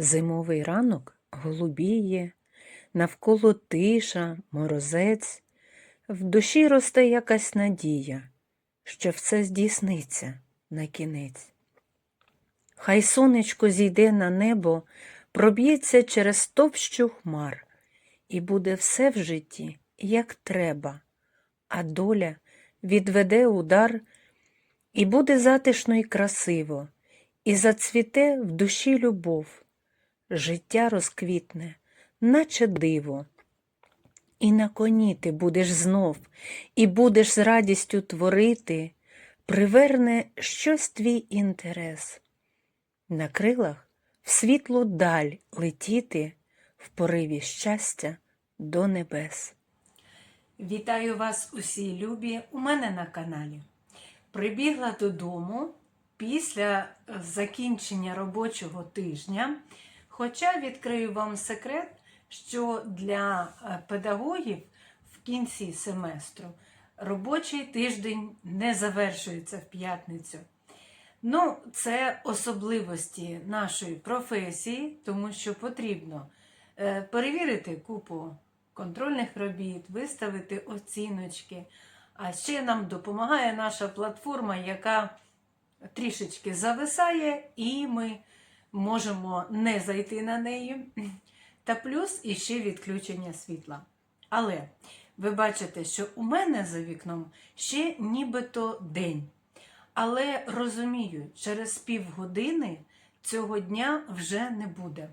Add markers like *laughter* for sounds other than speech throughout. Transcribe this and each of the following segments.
Зимовий ранок голубіє, навколо тиша, морозець, в душі росте якась надія, що все здійсниться на кінець. Хай сонечко зійде на небо, проб'ється через товщу хмар, і буде все в житті, як треба, а доля відведе удар, і буде затишно й красиво, і зацвіте в душі любов життя розквітне, наче диво. І на коні ти будеш знов, і будеш з радістю творити, приверне щось твій інтерес. На крилах в світлу даль летіти в пориві щастя до небес. Вітаю вас усі любі у мене на каналі. Прибігла додому після закінчення робочого тижня. Хоча відкрию вам секрет, що для е, педагогів в кінці семестру робочий тиждень не завершується в п'ятницю. Ну, це особливості нашої професії, тому що потрібно е, перевірити купу контрольних робіт, виставити оціночки. А ще нам допомагає наша платформа, яка трішечки зависає, і ми можемо не зайти на неї. Та плюс іще відключення світла. Але ви бачите, що у мене за вікном ще нібито день. Але розумію, через півгодини цього дня вже не буде.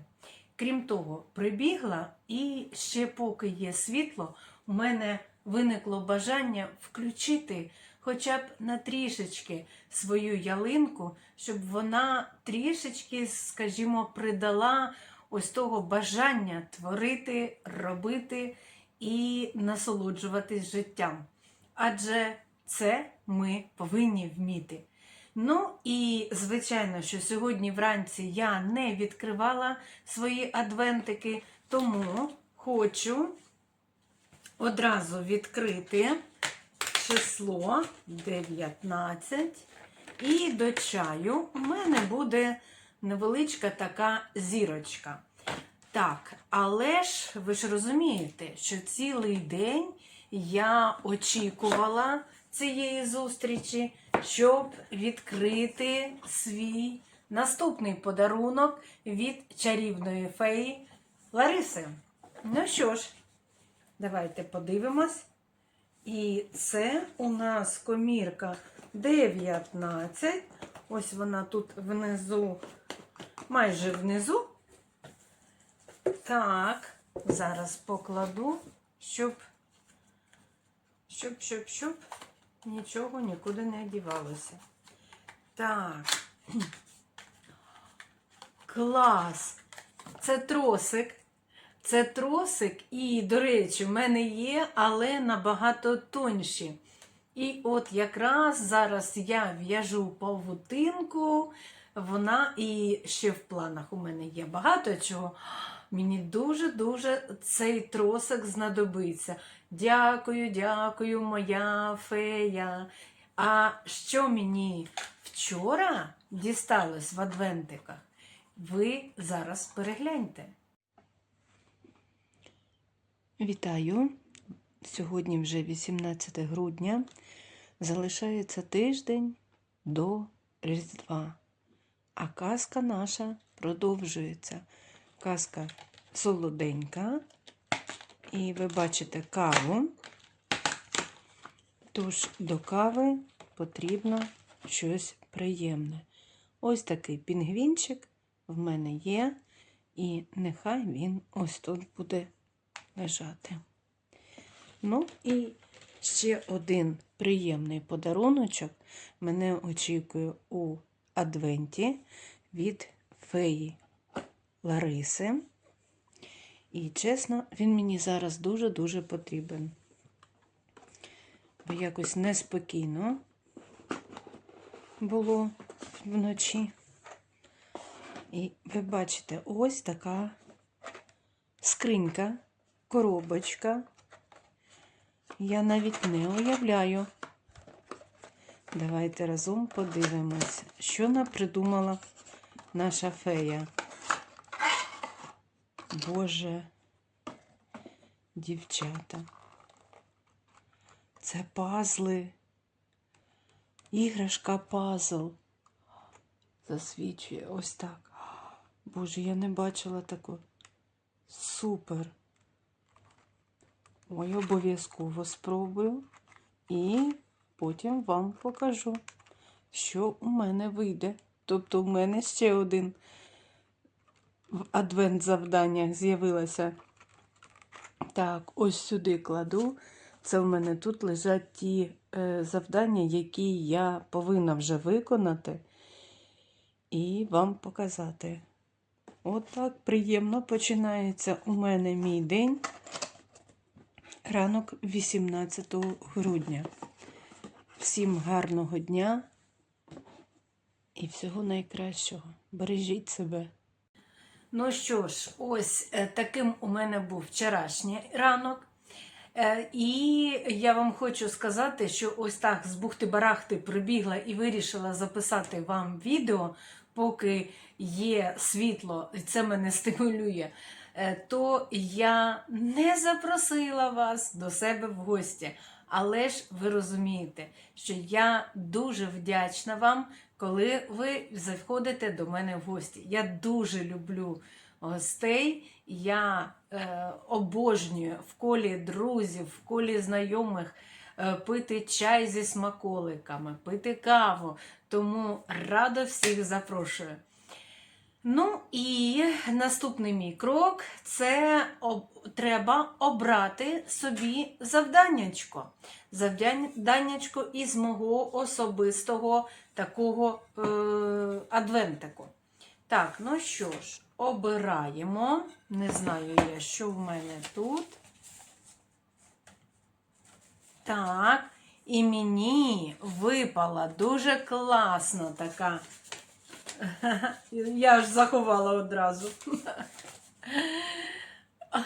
Крім того, прибігла, і ще поки є світло, у мене виникло бажання включити хоча б на трішечки свою ялинку, щоб вона трішечки, скажімо, придала ось того бажання творити, робити і насолоджуватись життям. Адже це ми повинні вміти. Ну і звичайно, що сьогодні вранці я не відкривала свої адвентики, тому хочу одразу відкрити число 19. І до чаю у мене буде невеличка така зірочка. Так, але ж ви ж розумієте, що цілий день я очікувала цієї зустрічі, щоб відкрити свій наступний подарунок від чарівної феї Лариси. Ну що ж, давайте подивимось. І це у нас комірка 19. Ось вона тут внизу, майже внизу. Так, зараз покладу, щоб, щоб, щоб, щоб нічого нікуди не дівалося. Так. *clears throat* Клас! Це тросик. Це тросик, і, до речі, в мене є, але набагато тонші. І от якраз зараз я в'яжу павутинку, вона і ще в планах у мене є багато чого. Мені дуже-дуже цей тросик знадобиться. Дякую, дякую, моя фея. А що мені вчора дісталось в адвентиках, ви зараз перегляньте. Вітаю! Сьогодні вже 18 грудня. Залишається тиждень до Різдва. А казка наша продовжується. Казка солоденька. І ви бачите каву. Тож до кави потрібно щось приємне. Ось такий пінгвінчик в мене є, і нехай він ось тут буде лежати. Ну і ще один приємний подаруночок мене очікує у Адвенті від феї Лариси. І, чесно, він мені зараз дуже-дуже потрібен. Бо якось неспокійно було вночі. І ви бачите, ось така скринька коробочка. Я навіть не уявляю. Давайте разом подивимось, що нам придумала наша фея. Боже, дівчата. Це пазли. Іграшка пазл. Засвічує ось так. Боже, я не бачила такого. Супер. Ой, обов'язково спробую. І потім вам покажу, що у мене вийде. Тобто, у мене ще один в адвент завданнях з'явилося. Так, ось сюди кладу. Це в мене тут лежать ті е, завдання, які я повинна вже виконати і вам показати. От так приємно починається у мене мій день. Ранок 18 грудня. Всім гарного дня і всього найкращого. Бережіть себе. Ну що ж, ось е, таким у мене був вчорашній ранок. Е, І я вам хочу сказати, що ось так з бухти-барахти прибігла і вирішила записати вам відео, поки є світло, і це мене стимулює. Е, То я не запросила вас до себе в гості. Але ж ви розумієте, що я дуже вдячна вам, коли ви заходите до мене в гості. Я дуже люблю гостей. Я е, обожнюю в колі друзів, в колі знайомих е, пити чай зі смаколиками, пити каву. Тому радо всіх запрошую. Ну і наступний мій крок це об, треба обрати собі завданнячко. Завданнячко із мого особистого такого е, адвентику. Так, ну що ж, обираємо. Не знаю я, що в мене тут. Так, і мені випала дуже класна така. Я аж заховала одразу.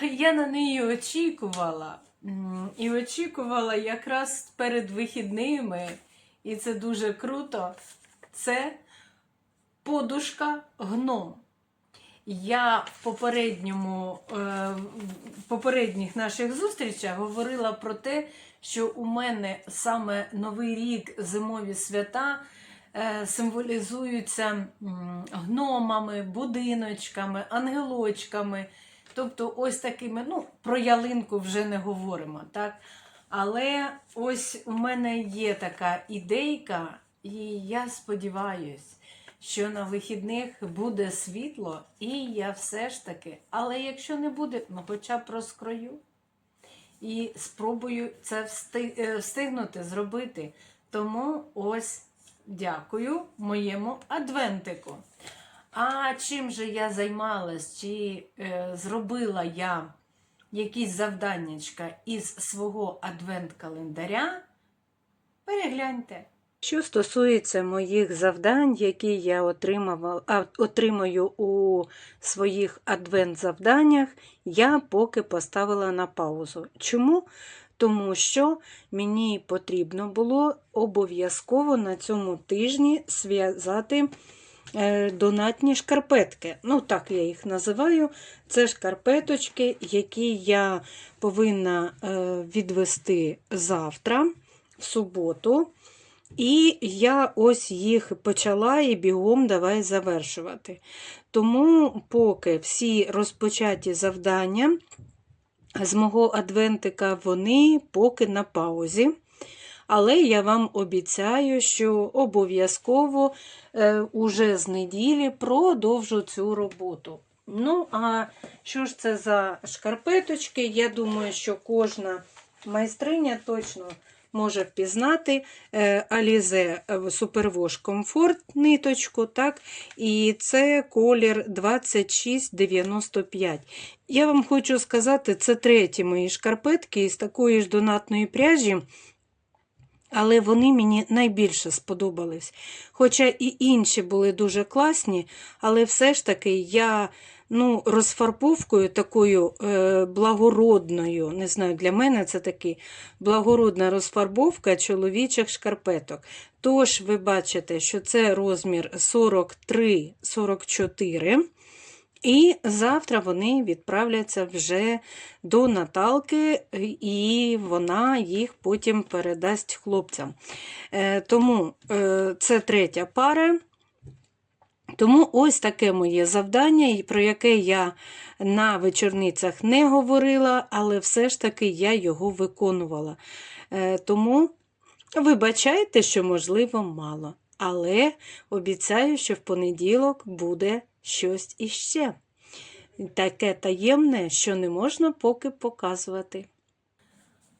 Я на неї очікувала. І очікувала якраз перед вихідними, і це дуже круто. Це подушка гном. Я в попередньому, е, в попередніх наших зустрічах говорила про те, що у мене саме Новий рік, зимові свята символізуються гномами, будиночками, ангелочками. Тобто, ось такими, ну, про ялинку вже не говоримо, так? Але ось у мене є така ідейка, і я сподіваюсь, що на вихідних буде світло, і я все ж таки, але якщо не буде, ну хоча б розкрою і спробую це е, встигнути зробити. Тому ось дякую моєму адвентику. А чим же я займалась? Чи е, зробила я якісь завданнячка із свого адвент-календаря? Перегляньте. Що стосується моїх завдань, які я отримую у своїх адвент-завданнях, я поки поставила на паузу. Чому? Тому що мені потрібно було обов'язково на цьому тижні зв'язати е, донатні шкарпетки. Ну, так я їх називаю. Це шкарпеточки, які я повинна е, відвести завтра, в суботу. І я ось їх почала і бігом давай завершувати. Тому, поки всі розпочаті завдання з мого адвентика, вони поки на паузі. Але я вам обіцяю, що обов'язково е, уже з неділі продовжу цю роботу. Ну, а що ж це за шкарпеточки? Я думаю, що кожна майстриня точно може впізнати е, Alize Superwash Comfort ниточку, так? і це колір 2695. Я вам хочу сказати, це треті мої шкарпетки із такої ж донатної пряжі. Але вони мені найбільше сподобались. Хоча і інші були дуже класні, але все ж таки я ну, розфарбовкою такою е, благородною, не знаю, для мене це такий благородна розфарбовка чоловічих шкарпеток. Тож, ви бачите, що це розмір 43-44. І завтра вони відправляться вже до Наталки, і вона їх потім передасть хлопцям. Е, Тому е, це третя пара. Тому ось таке моє завдання, про яке я на вечорницях не говорила, але все ж таки я його виконувала. Е, Тому вибачайте, що, можливо, мало. Але обіцяю, що в понеділок буде щось іще. Таке таємне, що не можна поки показувати.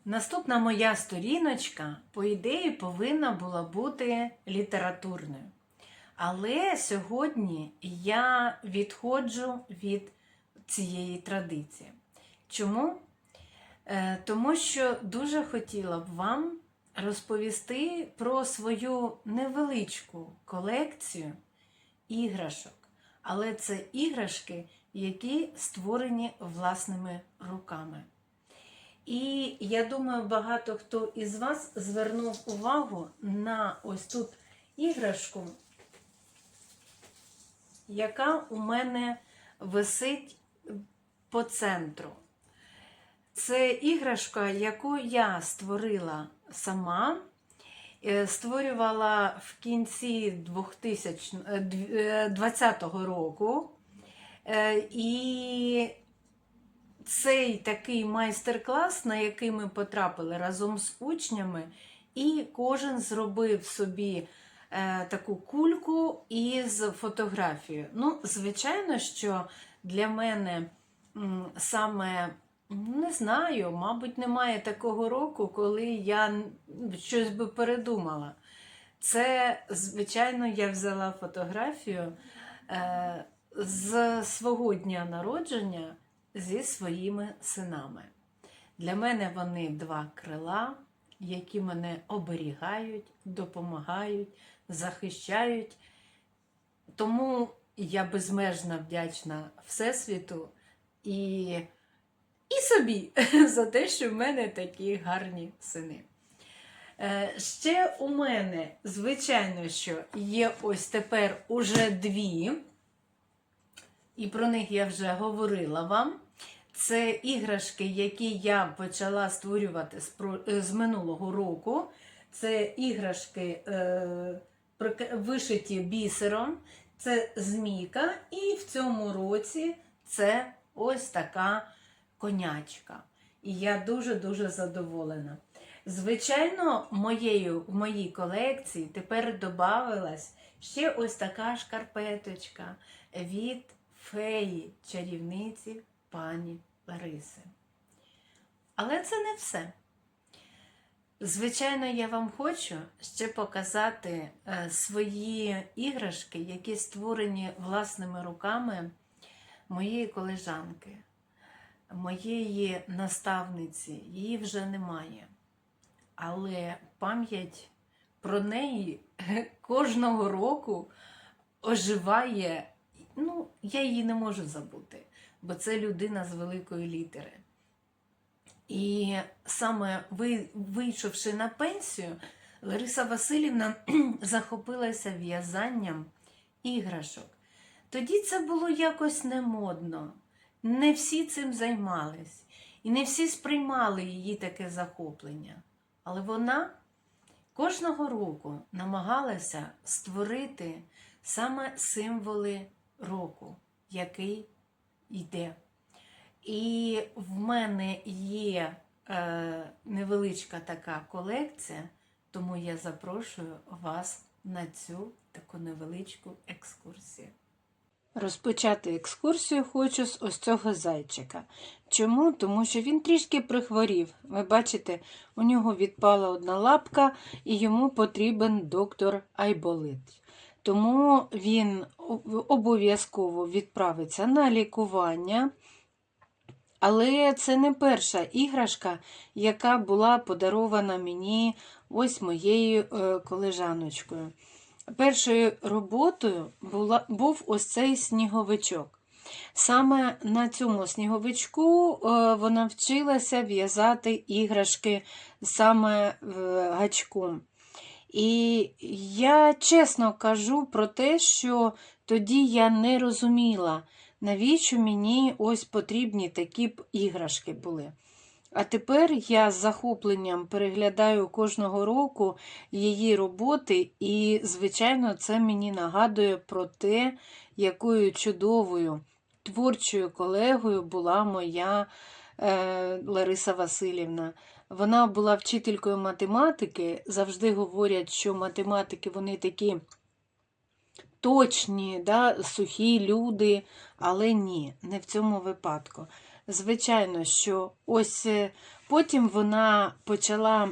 Наступна моя сторіночка, по ідеї, повинна була бути літературною. Але сьогодні я відходжу від цієї традиції. Чому? Е, Тому що дуже хотіла б вам розповісти про свою невеличку колекцію іграшок. Але це іграшки, які створені власними руками. І я думаю, багато хто із вас звернув увагу на ось тут іграшку, яка у мене висить по центру. Це іграшка, яку я створила сама, е, створювала в кінці 2020 року. Е, І цей такий майстер-клас, на який ми потрапили разом з учнями, і кожен зробив собі е, таку кульку із фотографією. Ну, звичайно, що для мене саме не знаю, мабуть, немає такого року, коли я щось би передумала. Це, звичайно, я взяла фотографію е, з свого дня народження зі своїми синами. Для мене вони два крила, які мене оберігають, допомагають, захищають. Тому я безмежно вдячна Всесвіту і, і собі *laughs* за те, що в мене такі гарні сини. Е, Ще у мене, звичайно, що є ось тепер уже дві, і про них я вже говорила вам. Це іграшки, які я почала створювати з, е, минулого року. Це іграшки е, вишиті бісером, це змійка, і в цьому році це ось така конячка. І я дуже-дуже задоволена. Звичайно, моєю, в моїй колекції тепер додавалась ще ось така шкарпеточка від феї чарівниці пані Лариси. Але це не все. Звичайно, я вам хочу ще показати е, свої іграшки, які створені власними руками моєї колежанки, моєї наставниці. Її вже немає. Але пам'ять про неї *laughs* кожного року оживає. Ну, я її не можу забути, бо це людина з великої літери. І саме вийшовши на пенсію, Лариса Васильівна *clears throat* захопилася в'язанням іграшок. Тоді це було якось немодно. Не всі цим займались, і не всі сприймали її таке захоплення. Але вона кожного року намагалася створити саме символи року, який йде. І в мене є е, невеличка така колекція, тому я запрошую вас на цю таку невеличку екскурсію. Розпочати екскурсію хочу з ось цього зайчика. Чому? Тому що він трішки прихворів. Ви бачите, у нього відпала одна лапка, і йому потрібен доктор Айболит. Тому він обов'язково відправиться на лікування. Але це не перша іграшка, яка була подарована мені ось моєю е, колежаночкою. Першою роботою була, був ось цей сніговичок. Саме на цьому сніговичку е, вона вчилася в'язати іграшки саме е, гачком. І я чесно кажу про те, що тоді я не розуміла, навіщо мені ось потрібні такі б іграшки були. А тепер я з захопленням переглядаю кожного року її роботи, і, звичайно, це мені нагадує про те, якою чудовою творчою колегою була моя е, Лариса Васильівна. Вона була вчителькою математики. Завжди говорять, що математики вони такі точні, да, сухі люди, але ні, не в цьому випадку. Звичайно, що ось е, потім вона почала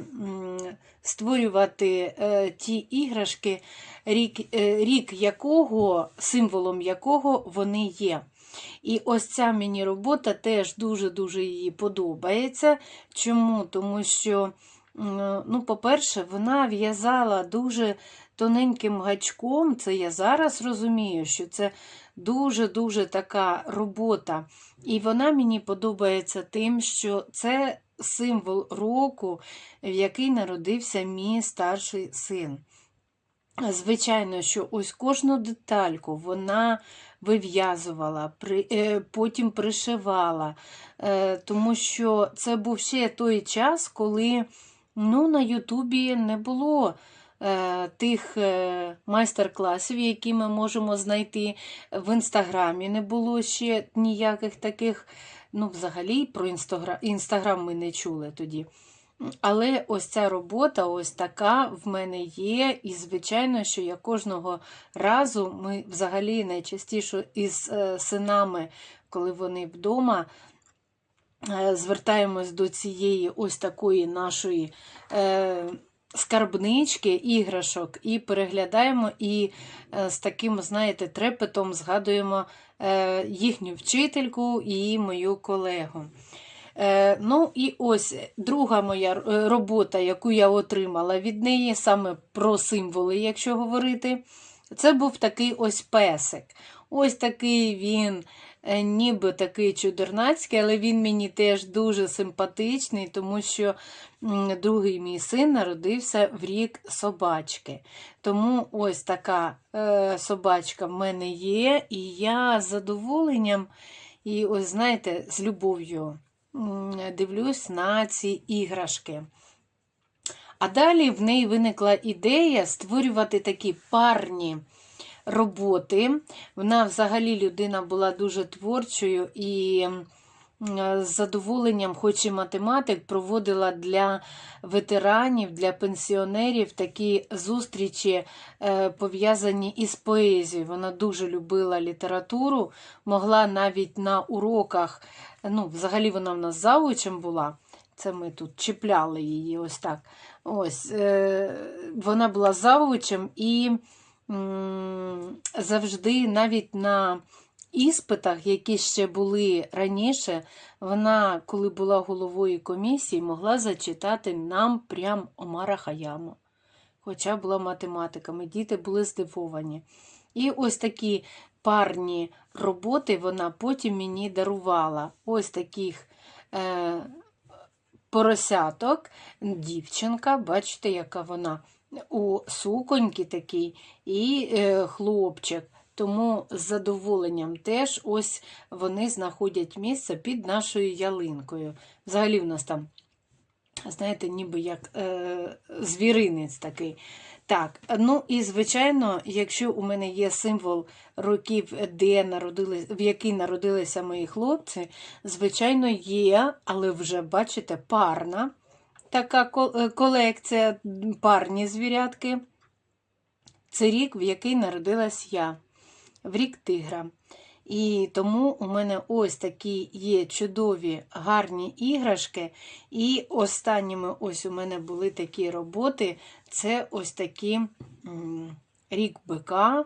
створювати е, ті іграшки, рік, е, рік якого, символом якого вони є. І ось ця мені робота теж дуже-дуже їй подобається. Чому? Тому що, ну, по-перше, вона в'язала дуже тоненьким гачком. Це я зараз розумію, що це дуже-дуже така робота. І вона мені подобається тим, що це символ року, в який народився мій старший син. Звичайно, що ось кожну детальку вона вив'язувала, е, потім пришивала, е, тому що це був ще той час, коли ну, на Ютубі не було тих е, майстер-класів, які ми можемо знайти в інстаграмі. Не було ще ніяких таких, ну, взагалі, про інстаграм, ми не чули тоді. Але ось ця робота, ось така в мене є. І, звичайно, що я кожного разу ми взагалі найчастіше із е, синами, коли вони вдома, е, звертаємось до цієї ось такої нашої. Е, Скарбнички, іграшок, і переглядаємо, і е, з таким, знаєте, трепетом згадуємо е, їхню вчительку і мою колегу. Е, Ну і ось друга моя робота, яку я отримала від неї, саме про символи, якщо говорити, це був такий ось песик. Ось такий він, ніби такий чудернацький, але він мені теж дуже симпатичний, тому що другий мій син народився в рік собачки. Тому ось така е, собачка в мене є, і я з задоволенням, і ось знаєте, з любов'ю дивлюсь на ці іграшки. А далі в неї виникла ідея створювати такі парні роботи. Вона взагалі людина була дуже творчою і з задоволенням, хоч і математик, проводила для ветеранів, для пенсіонерів такі зустрічі, е, пов'язані із поезією. Вона дуже любила літературу, могла навіть на уроках, ну, взагалі вона в нас завучем була. Це ми тут чіпляли її ось так. Ось, е, Вона була завучем і завжди навіть на іспитах, які ще були раніше, вона, коли була головою комісії, могла зачитати нам прям Омара Хаяму. Хоча була математиками, діти були здивовані. І ось такі парні роботи вона потім мені дарувала. Ось таких е, поросяток, дівчинка, бачите, яка вона у суконьки такій, і е, хлопчик. Тому з задоволенням теж ось вони знаходять місце під нашою ялинкою. Взагалі в нас там, знаєте, ніби як е, звіринець такий. Так, ну і звичайно, якщо у мене є символ років, де народили, в який народилися мої хлопці, звичайно, є, але вже, бачите, парна така е, колекція, парні звірятки. Це рік, в який народилась я, в рік тигра. І тому у мене ось такі є чудові гарні іграшки. І останніми ось у мене були такі роботи. Це ось такі рік бика,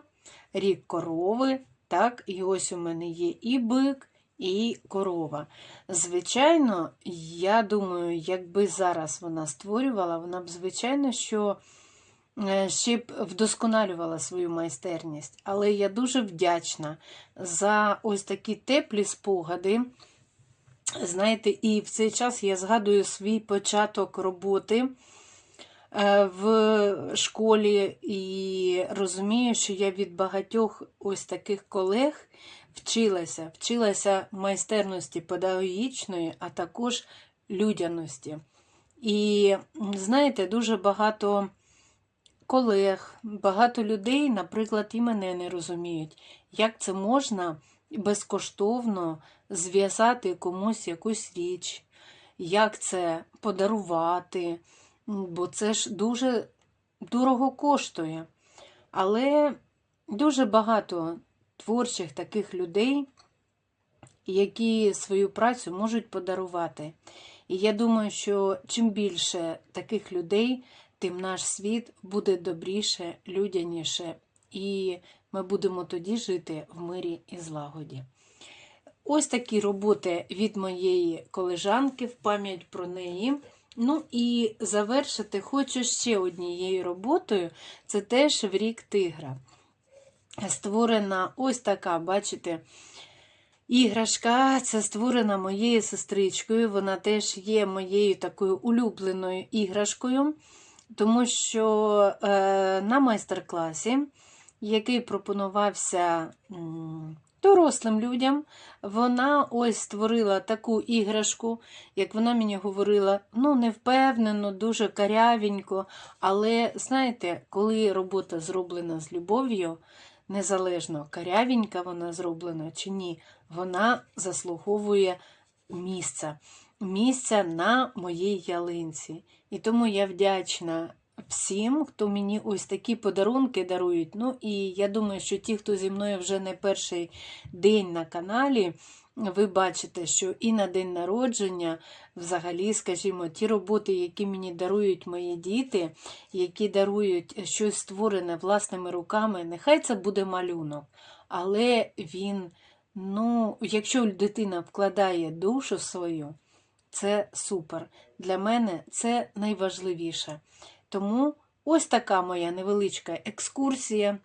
рік корови. Так, І ось у мене є і бик, і корова. Звичайно, я думаю, якби зараз вона створювала, вона б, звичайно, що е, ще б вдосконалювала свою майстерність. Але я дуже вдячна за ось такі теплі спогади. Знаєте, і в цей час я згадую свій початок роботи е, в школі і розумію, що я від багатьох ось таких колег вчилася, вчилася майстерності педагогічної, а також людяності. І знаєте, дуже багато колег, багато людей, наприклад, і мене не розуміють, як це можна безкоштовно зв'язати комусь якусь річ, як це подарувати, бо це ж дуже дорого коштує. Але дуже багато творчих таких людей, які свою працю можуть подарувати. І я думаю, що чим більше таких людей, тим наш світ буде добріше, людяніше, і ми будемо тоді жити в мирі і злагоді. Ось такі роботи від моєї колежанки в пам'ять про неї. Ну і завершити хочу ще однією роботою. Це теж в рік тигра. Створена ось така, бачите, іграшка. Це створена моєю сестричкою. Вона теж є моєю такою улюбленою іграшкою, тому що е, на майстер-класі, який пропонувався дорослим людям, вона ось створила таку іграшку, як вона мені говорила, ну, не впевнено, дуже карявенько. Але знаєте, коли робота зроблена з любов'ю, незалежно карявенька вона зроблена чи ні, вона заслуговує місця. Місця на моїй ялинці. І тому я вдячна всім, хто мені ось такі подарунки дарують. Ну і я думаю, що ті, хто зі мною вже не перший день на каналі, ви бачите, що і на день народження, взагалі, скажімо, ті роботи, які мені дарують мої діти, які дарують щось створене власними руками, нехай це буде малюнок, але він, ну, якщо дитина вкладає душу свою, це супер. Для мене це найважливіше. Тому ось така моя невеличка екскурсія.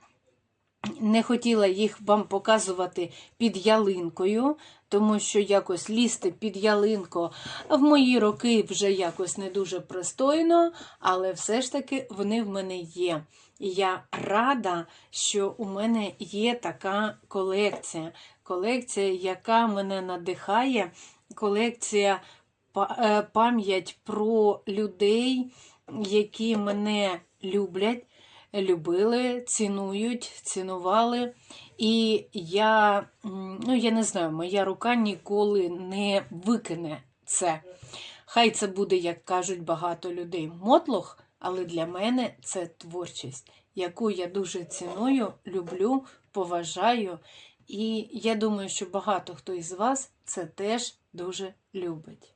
Не хотіла їх вам показувати під ялинкою, тому що якось лізти під ялинку в мої роки вже якось не дуже пристойно, але все ж таки вони в мене є. І я рада, що у мене є така колекція. Колекція, яка мене надихає, колекція е, пам'ять про людей, які мене люблять, любили, цінують, цінували. І я, ну, я не знаю, моя рука ніколи не викине це. Хай це буде, як кажуть багато людей, мотлох, але для мене це творчість, яку я дуже ціную, люблю, поважаю. І я думаю, що багато хто із вас це теж дуже любить.